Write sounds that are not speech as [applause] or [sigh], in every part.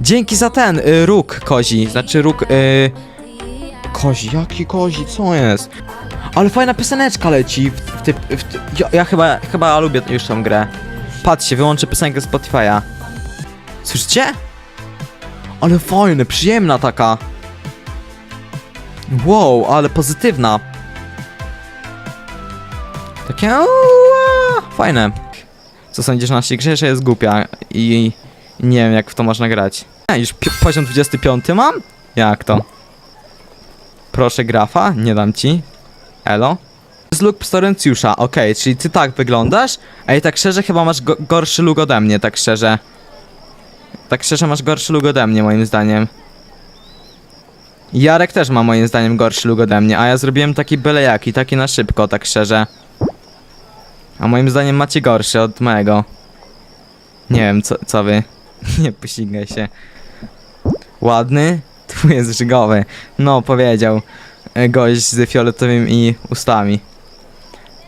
Dzięki za ten y, róg kozi, znaczy róg y, kozi, jaki kozi, co jest? Ale fajna pioseneczka leci w, w, ty, w ty, ja, ja chyba, chyba lubię już tą grę. Patrzcie, wyłączę piosenkę Spotify'a. Słyszycie? Ale fajne, przyjemna taka. Wow, ale pozytywna. Takie ua, fajne. Co sądzisz o naszej grze, że jest głupia i nie wiem jak w to można grać. A, już poziom 25 mam? Jak to? Proszę grafa, nie dam ci. Elo. Jest look Storencjusza, okej, czyli ty tak wyglądasz, a tak szczerze chyba masz go gorszy look ode mnie, tak szczerze. Tak szczerze masz gorszy look ode mnie, moim zdaniem. Jarek też ma moim zdaniem gorszy look ode mnie, a ja zrobiłem taki byle jaki, taki na szybko, tak szczerze. A moim zdaniem macie gorszy od mojego. Nie wiem, co, co wy. [laughs] Nie pościgaj się. Ładny? Tu jest żygowy. No, powiedział. e, Gość z fioletowymi ustami.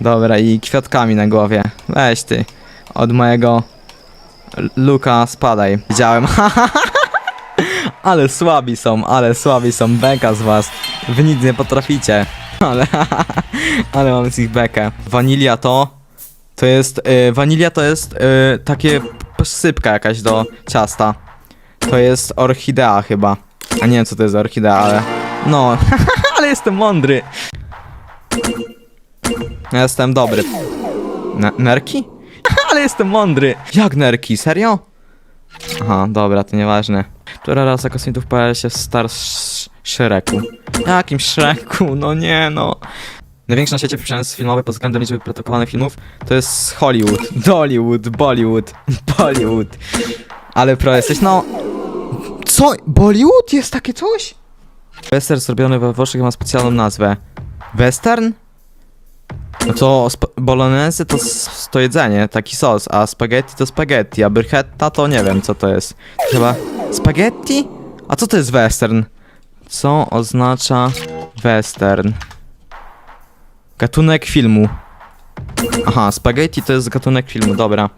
Dobra, i kwiatkami na głowie. Weź ty. Od mojego Luka spadaj. Widziałem. [laughs] ale słabi są, ale słabi są. Beka z was. Wy nic nie potraficie. [laughs] Ale, ale mam z ich bekę. Wanilia to... To jest... Y, wanilia to jest y, takie sypka jakaś do ciasta. To jest orchidea chyba. A nie wiem co to jest orchidea, ale... No, [laughs] ale jestem mądry. Jestem dobry. Ne nerki? [laughs] ale jestem mądry. Jak nerki? Serio? Aha, dobra, to nieważne. Która rasa kosmitów pojawia się w Star Sh- Shreku? Jakim Shreku? No nie no. Największy na świecie przemysł filmowy pod względem liczby produkowanych filmów to jest Hollywood, Dollywood, Bollywood, [laughs] Bollywood. Ale pro jesteś, no... Co? Bollywood? Jest takie coś? Western zrobiony we Włoszech ma specjalną nazwę. Western? No to bolognese to, to jedzenie, taki sos, a spaghetti to spaghetti, a bruschetta to nie wiem co to jest. Chyba spaghetti? A co to jest western? Co oznacza western? Gatunek filmu. Aha, spaghetti to jest gatunek filmu, dobra.